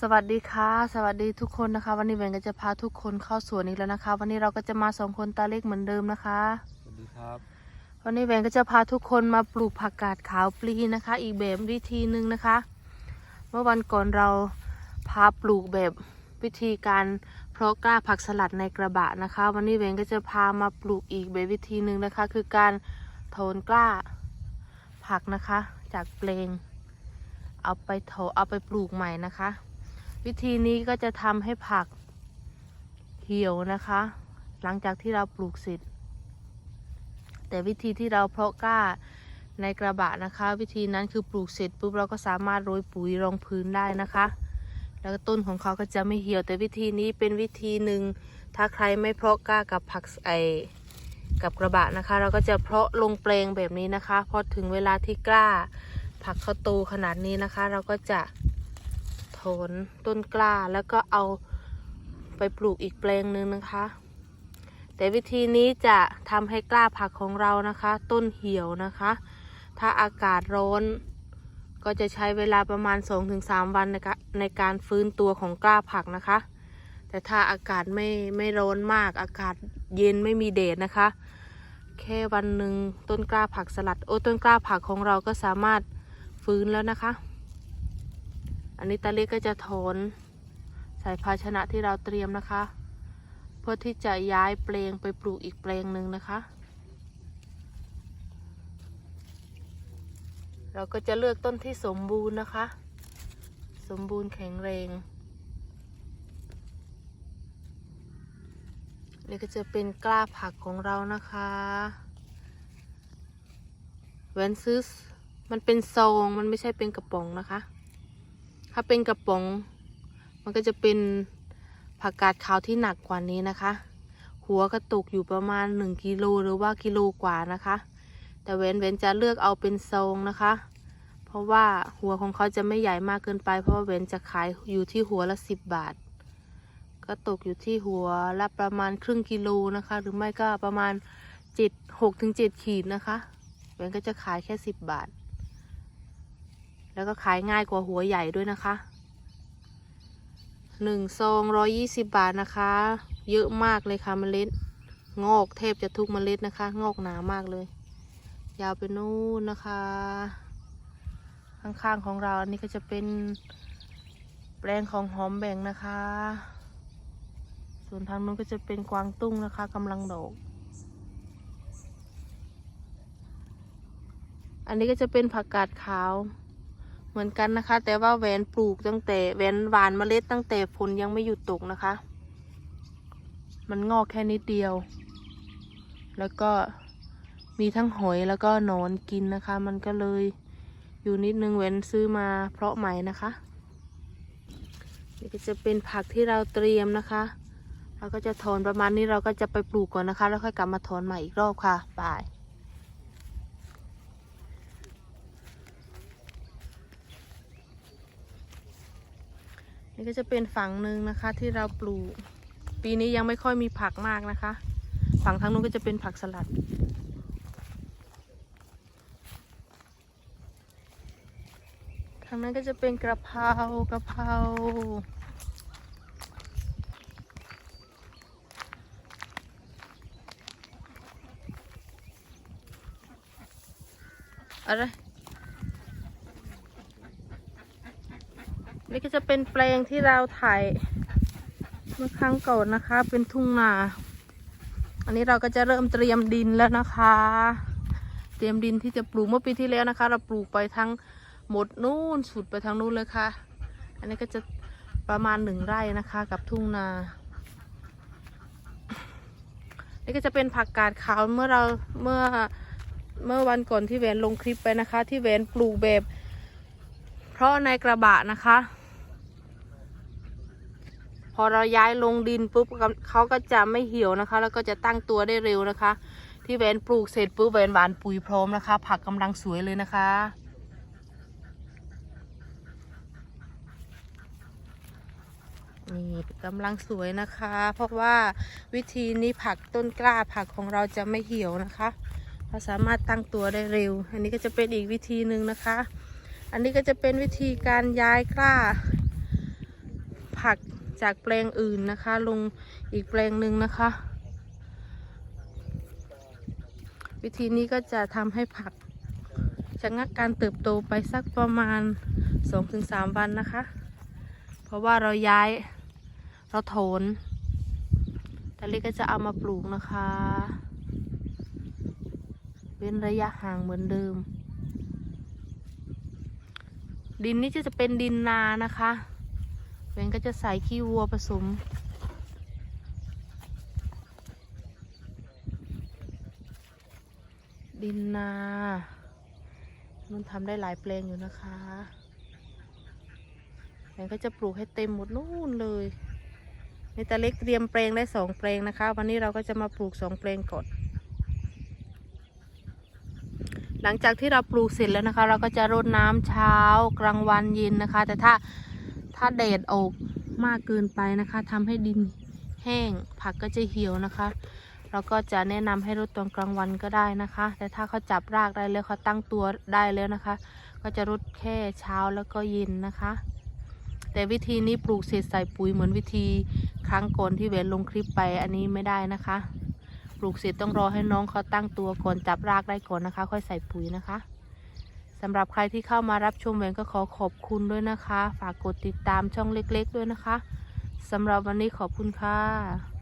สวัสดีค่ะ สวัสดีทุกคนนะคะ วันนี้เวนก็จะพาทุกคนเข้าสวนอีกแล้วนะคะ วันนี้เราก็จะมาสองคนตาเล็กเหมือนเดิมนะคะ สวัสดีครับ วันนี้เวนก็จะพาทุกคนมาปลูกผักกาดขาวปลีนะคะ อีกแบบวิธีหนึ่งนะคะ เมื่อวันก่อนเราพาปลูกแบบวิธีการเพาะกล้าผักสลัดในกระบะนะคะ วันนี้เวนก็จะพามาปลูกอีกแบบวิธีหนึ่งนะคะ คือการโทนกล้าผักนะคะ จากเปลง เอาไปโถเอาไปปลูกใหม่นะคะ วิธีนี้ก็จะทำให้ผักเหี่ยวนะคะ หลังจากที่เราปลูกเสร็จ แต่วิธีที่เราเพาะกล้าในกระบะนะคะ วิธีนั้นคือปลูกเสร็จปุ๊บเราก็สามารถโรยปุ๋ยรองพื้นได้นะคะ แล้วต้นของเขาก็จะไม่เหี่ยว แต่วิธีนี้เป็นวิธีหนึ่งถ้าใครไม่เพาะกล้ากับผักไอกับกระบะนะคะ เราก็จะเพาะลงแปลงแบบนี้นะคะพอถึงเวลาที่กล้าผักเขาโตขนาดนี้นะคะ เราก็จะ โถนต้นกล้าแล้วก็เอาไปปลูกอีกแปลงหนึ่งนะคะ แต่วิธีนี้จะทำให้กล้าผักของเรานะคะ ต้นเหี่ยวนะคะ ถ้าอากาศร้อนก็จะใช้เวลาประมาณ 2-3 วันนะคะในการฟื้นตัวของกล้าผักนะคะ แต่ถ้าอากาศไม่ไม่ร้อนมาก อากาศเย็นไม่มีแดดนะคะ แค่วันหนึ่งต้นกล้าผักสลัด โอ้ต้นกล้าผักของเราก็สามารถฟื้นแล้วนะคะ อันนี้ตาเล็กก็จะถอนใส่ภาชนะที่เราเตรียมนะคะ เพื่อที่จะย้ายแปลงไปปลูกอีกแปลงหนึ่งนะคะ เราก็จะเลือกต้นที่สมบูรณ์นะคะ สมบูรณ์แข็งแรงนี่ก็จะเป็นกล้าผักของเรานะคะแหวนซื้อมันเป็นซองมันไม่ใช่เป็นกระป๋องนะคะ ถ้าเป็นกระป๋อง มันก็จะเป็นผักกาดขาวที่หนักกว่านี้นะคะ หัวก็ตกอยู่ประมาณ 1กิโลหรือว่ากิโลกว่านะคะ แต่เว้นเว้นจะเลือกเอาเป็นซองนะคะ เพราะว่าหัวของเขาจะไม่ใหญ่มากเกินไป เพราะว่าเว้นจะขายอยู่ที่หัวละสิบบาท ก็ตกอยู่ที่หัวละประมาณครึ่งกิโลนะคะ หรือไม่ก็ประมาณเจ็ดหกถึงเจ็ดขีดนะคะเว้นก็จะขายแค่สิบบาท แล้วก็ขายง่ายกว่าหัวใหญ่ด้วยนะคะหนึ่งซองร้อยยี่สิบบาทนะคะ เยอะมากเลยค่ะเมล็ด งอกแทบจะทุกเมล็ดนะคะ งอกหนามากเลย ยาวไปนู่นนะคะ ข้างๆของเราอันนี้ก็จะเป็นแปลงของหอมแบ่งนะคะ ส่วนทางนู้นก็จะเป็นกวางตุ้งนะคะกำลังดอก อันนี้ก็จะเป็นผักกาดขาว เหมือนกันนะคะ แต่ว่าแหวนปลูกตั้งแต่แหวนหวานเมล็ดตั้งแต่ฝนยังไม่หยุดตกนะคะ มันงอกแค่นิดเดียว แล้วก็มีทั้งหอยแล้วก็หนอนกินนะคะ มันก็เลยอยู่นิดนึงเว้นซื้อมาเพราะใหม่นะคะนี่ก็จะเป็นผักที่เราเตรียมนะคะเราก็จะถอนประมาณนี้เราก็จะไปปลูกก่อนนะคะ แล้วค่อยกลับมาถอนใหม่อีกรอบค่ะบาย นี่ก็จะเป็นฝั่งหนึ่งนะคะที่เราปลูก ปีนี้ยังไม่ค่อยมีผักมากนะคะ ฝั่งทางนู้นก็จะเป็นผักสลัด ทางนั้นก็จะเป็นกระเพรากระเพราอะไร นี่ก็จะเป็นแปลงที่เราถ่ายเมื่อครั้งก่อนนะคะ เป็นทุ่งนา อันนี้เราก็จะเริ่มเตรียมดินแล้วนะคะ เตรียมดินที่จะปลูกเมื่อปีที่แล้วนะคะ เราปลูกไปทั้งหมดนู่นสุดไปทางนู้นเลยค่ะ อันนี้ก็จะประมาณหนึ่งไร่นะคะ กับทุ่งนา นี่ก็จะเป็นผักกาดขาวเมื่อเราเมื่อเมื่อวันก่อนที่แหวนลงคลิปไปนะคะ ที่แหวนปลูกแบบ เพราะในกระบะนะคะ พอเราย้ายลงดินปุ๊บเขาก็จะไม่เหี่ยวนะคะ แล้วก็จะตั้งตัวได้เร็วนะคะ ที่แหวนปลูกเสร็จปุ๊บแหวนหวานปุ๋ยพร้อมนะคะ ผักกำลังสวยเลยนะคะนี่กำลังสวยนะคะ เพราะว่าวิธีนี้ผักต้นกล้าผักของเราจะไม่เหี่ยวนะคะเราสามารถตั้งตัวได้เร็ว อันนี้ก็จะเป็นอีกวิธีหนึ่งนะคะ อันนี้ก็จะเป็นวิธีการย้ายกล้า ผัก จากแปลงอื่นนะคะ ลงอีกแปลงหนึ่งนะคะ วิธีนี้ก็จะทำให้ผักชะงักการเติบโตไปสักประมาณ 2-3 วันนะคะ เพราะว่าเราย้ายเราโถนแต่ลิก็จะเอามาปลูกนะคะเว้นระยะห่างเหมือนเดิม ดินนี้จะเป็นดินนานะคะ เวนก็จะใส่ขี้วัวผสม ดินนา มันทำได้หลายแปลงอยู่นะคะเวนก็จะปลูกให้เต็มหมดนู่นเลยในตาเล็กเตรียมแปลงได้สองแปลงนะคะ วันนี้เราก็จะมาปลูกสองแปลงก่อนหลังจากที่เราปลูกเสร็จแล้วนะคะ เราก็จะรดน้ำเช้ากลางวันเย็นนะคะ แต่ถ้า ถ้าแดดออกมากเกินไปนะคะทำให้ดินแห้งผักก็จะเหี่ยวนะคะเราก็จะแนะนำให้รดตอนกลางวันก็ได้นะคะ แต่ถ้าเขาจับรากได้แล้วเขาตั้งตัวได้แล้วนะคะ ก็จะรดแค่เช้าแล้วก็เย็นนะคะ แต่วิธีนี้ปลูกเสร็จใส่ปุ๋ยเหมือนวิธีครั้งก่อนที่เวนลงคลิปไปอันนี้ไม่ได้นะคะ ปลูกเสร็จต้องรอให้น้องเขาตั้งตัวก่อนจับรากได้ก่อนนะคะ ค่อยใส่ปุ๋ยนะคะ สำหรับใครที่เข้ามารับชมแหวนก็ขอขอบคุณด้วยนะคะ ฝากกดติดตามช่องเล็ก ๆ ด้วยนะคะสำหรับวันนี้ขอบคุณค่ะ